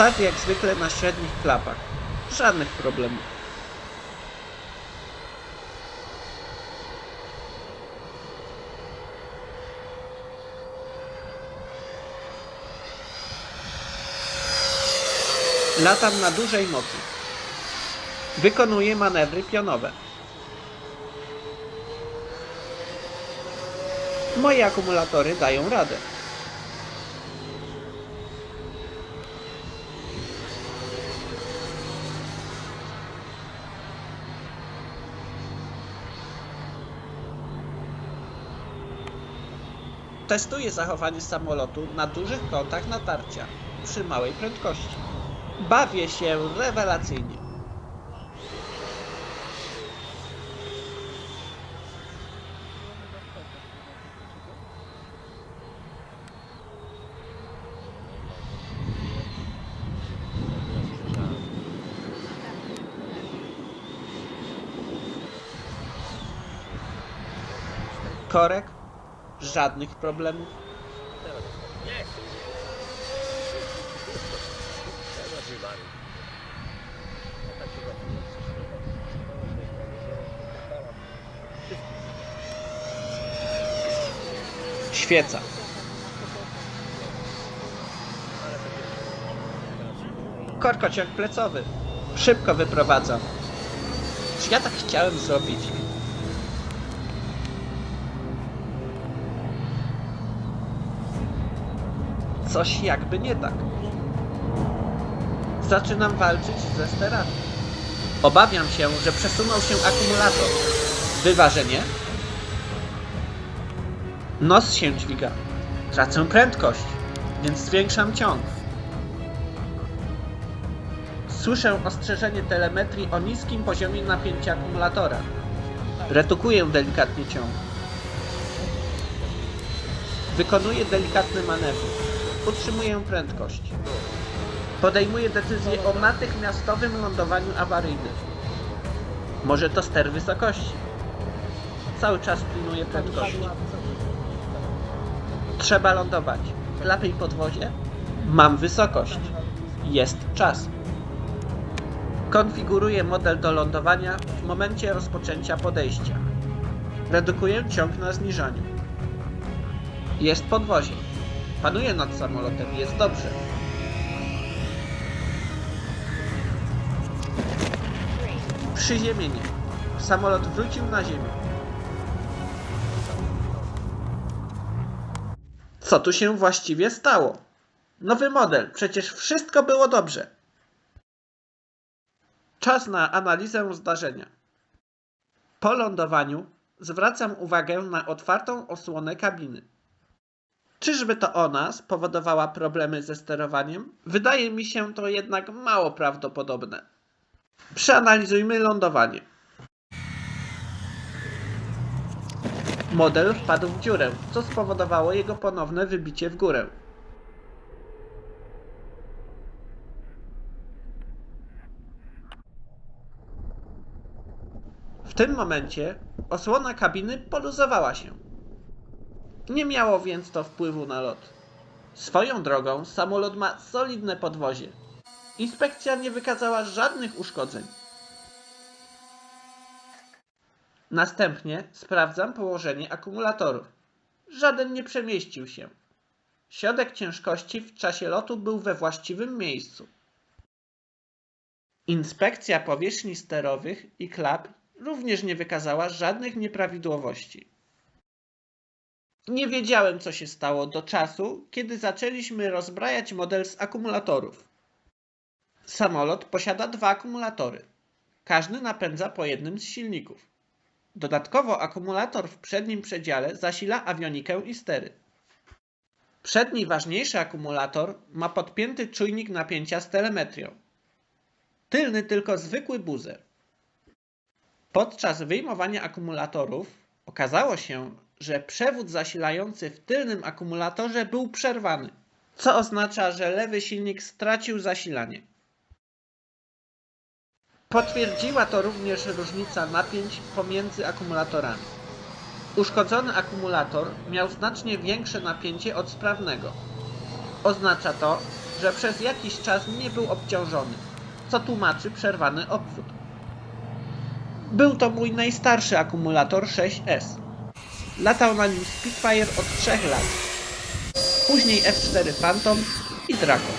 Tak jak zwykle na średnich klapach. Żadnych problemów. Latam na dużej mocy. Wykonuję manewry pionowe. Moje akumulatory dają radę. Testuję zachowanie samolotu na dużych kątach natarcia przy małej prędkości. Bawię się rewelacyjnie. Korek? Żadnych problemów. Świeca. Korkociąg plecowy. Szybko wyprowadzam. Czy ja tak chciałem zrobić? Coś jakby nie tak. Zaczynam walczyć ze sterami. Obawiam się, że przesunął się akumulator. Wyważenie. Nos się dźwiga. Tracę prędkość, więc zwiększam ciąg. Słyszę ostrzeżenie telemetrii o niskim poziomie napięcia akumulatora. Redukuję delikatnie ciąg. Wykonuję delikatne manewry. Utrzymuję prędkość. Podejmuję decyzję o natychmiastowym lądowaniu awaryjnym. Może to ster wysokości. Cały czas pilnuję prędkości. Trzeba lądować. Lepiej podwozie? Mam wysokość. Jest czas. Konfiguruję model do lądowania w momencie rozpoczęcia podejścia. Redukuję ciąg na zniżaniu. Jest podwozie. Panuję nad samolotem, jest dobrze. Przyziemienie. Samolot wrócił na ziemię. Co tu się właściwie stało? Nowy model, przecież wszystko było dobrze. Czas na analizę zdarzenia. Po lądowaniu zwracam uwagę na otwartą osłonę kabiny. Czyżby to ona spowodowała problemy ze sterowaniem? Wydaje mi się to jednak mało prawdopodobne. Przeanalizujmy lądowanie. Model wpadł w dziurę, co spowodowało jego ponowne wybicie w górę. W tym momencie osłona kabiny poluzowała się. Nie miało więc to wpływu na lot. Swoją drogą samolot ma solidne podwozie. Inspekcja nie wykazała żadnych uszkodzeń. Następnie sprawdzam położenie akumulatorów. Żaden nie przemieścił się. Środek ciężkości w czasie lotu był we właściwym miejscu. Inspekcja powierzchni sterowych i klap również nie wykazała żadnych nieprawidłowości. Nie wiedziałem, co się stało do czasu, kiedy zaczęliśmy rozbrajać model z akumulatorów. Samolot posiada dwa akumulatory. Każdy napędza po jednym z silników. Dodatkowo akumulator w przednim przedziale zasila awionikę i stery. Przedni ważniejszy akumulator ma podpięty czujnik napięcia z telemetrią. Tylny tylko zwykły buzer. Podczas wyjmowania akumulatorów okazało się, że przewód zasilający w tylnym akumulatorze był przerwany, co oznacza, że lewy silnik stracił zasilanie. Potwierdziła to również różnica napięć pomiędzy akumulatorami. Uszkodzony akumulator miał znacznie większe napięcie od sprawnego. Oznacza to, że przez jakiś czas nie był obciążony, co tłumaczy przerwany obwód. Był to mój najstarszy akumulator 6S. Latał na nim Spitfire od 3 lat. Później F4 Phantom i Draco.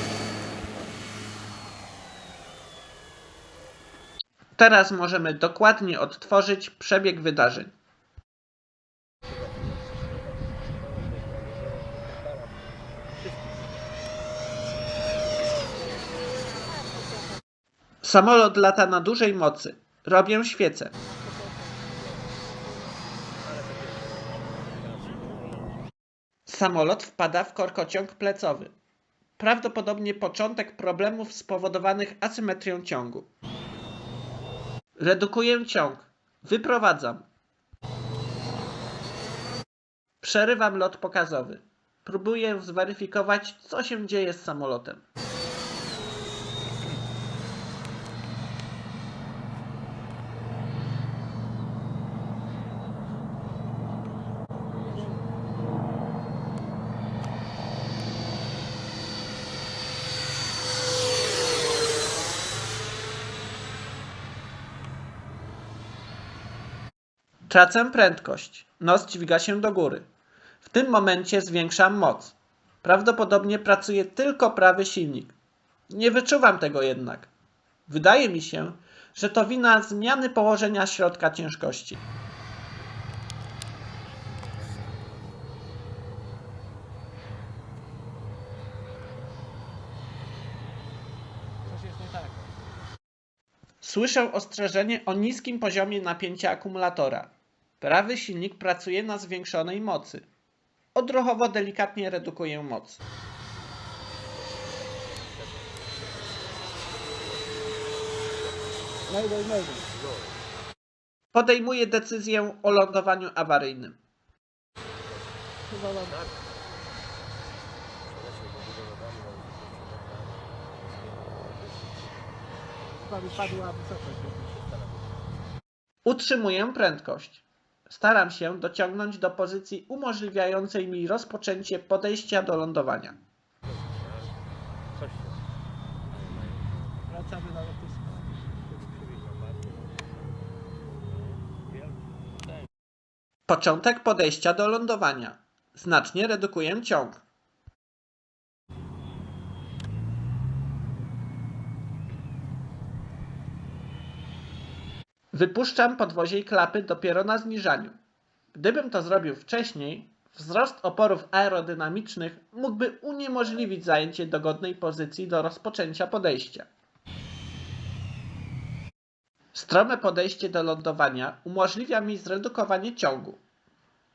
Teraz możemy dokładnie odtworzyć przebieg wydarzeń. Samolot lata na dużej mocy. Robię świecę. Samolot wpada w korkociąg plecowy. Prawdopodobnie początek problemów spowodowanych asymetrią ciągu. Redukuję ciąg. Wyprowadzam. Przerywam lot pokazowy. Próbuję zweryfikować, co się dzieje z samolotem. Tracę prędkość. Nos dźwiga się do góry. W tym momencie zwiększam moc. Prawdopodobnie pracuje tylko prawy silnik. Nie wyczuwam tego jednak. Wydaje mi się, że to wina zmiany położenia środka ciężkości. Słyszę ostrzeżenie o niskim poziomie napięcia akumulatora. Prawy silnik pracuje na zwiększonej mocy. Odruchowo delikatnie redukuję moc. Podejmuję decyzję o lądowaniu awaryjnym. Utrzymuję prędkość. Staram się dociągnąć do pozycji umożliwiającej mi rozpoczęcie podejścia do lądowania. Wracamy na lotnisko. Początek podejścia do lądowania. Znacznie redukuję ciąg. Wypuszczam podwozie i klapy dopiero na zniżaniu. Gdybym to zrobił wcześniej, wzrost oporów aerodynamicznych mógłby uniemożliwić zajęcie dogodnej pozycji do rozpoczęcia podejścia. Strome podejście do lądowania umożliwia mi zredukowanie ciągu.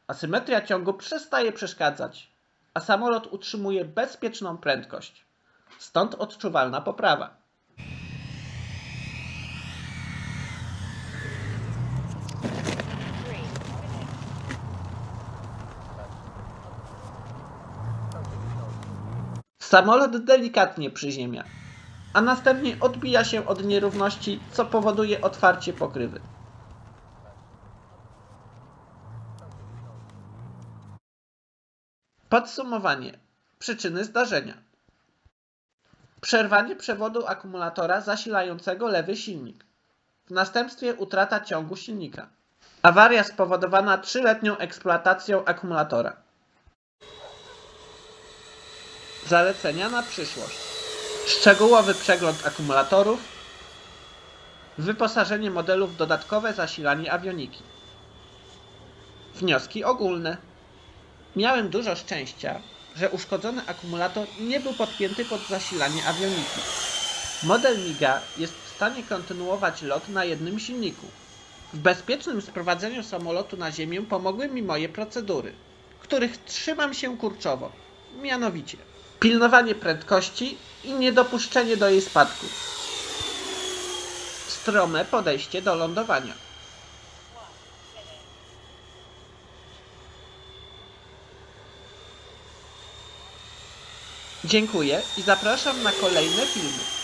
Asymetria ciągu przestaje przeszkadzać, a samolot utrzymuje bezpieczną prędkość. Stąd odczuwalna poprawa. Samolot delikatnie przyziemia, a następnie odbija się od nierówności, co powoduje otwarcie pokrywy. Podsumowanie. Przyczyny zdarzenia. Przerwanie przewodu akumulatora zasilającego lewy silnik. W następstwie utrata ciągu silnika. Awaria spowodowana trzyletnią eksploatacją akumulatora. Zalecenia na przyszłość. Szczegółowy przegląd akumulatorów. Wyposażenie modelu w dodatkowe zasilanie awioniki. Wnioski ogólne. Miałem dużo szczęścia, że uszkodzony akumulator nie był podpięty pod zasilanie awioniki. Model MIGA jest w stanie kontynuować lot na jednym silniku. W bezpiecznym sprowadzeniu samolotu na ziemię pomogły mi moje procedury, których trzymam się kurczowo. Mianowicie pilnowanie prędkości i niedopuszczenie do jej spadku. Strome podejście do lądowania. Dziękuję i zapraszam na kolejne filmy.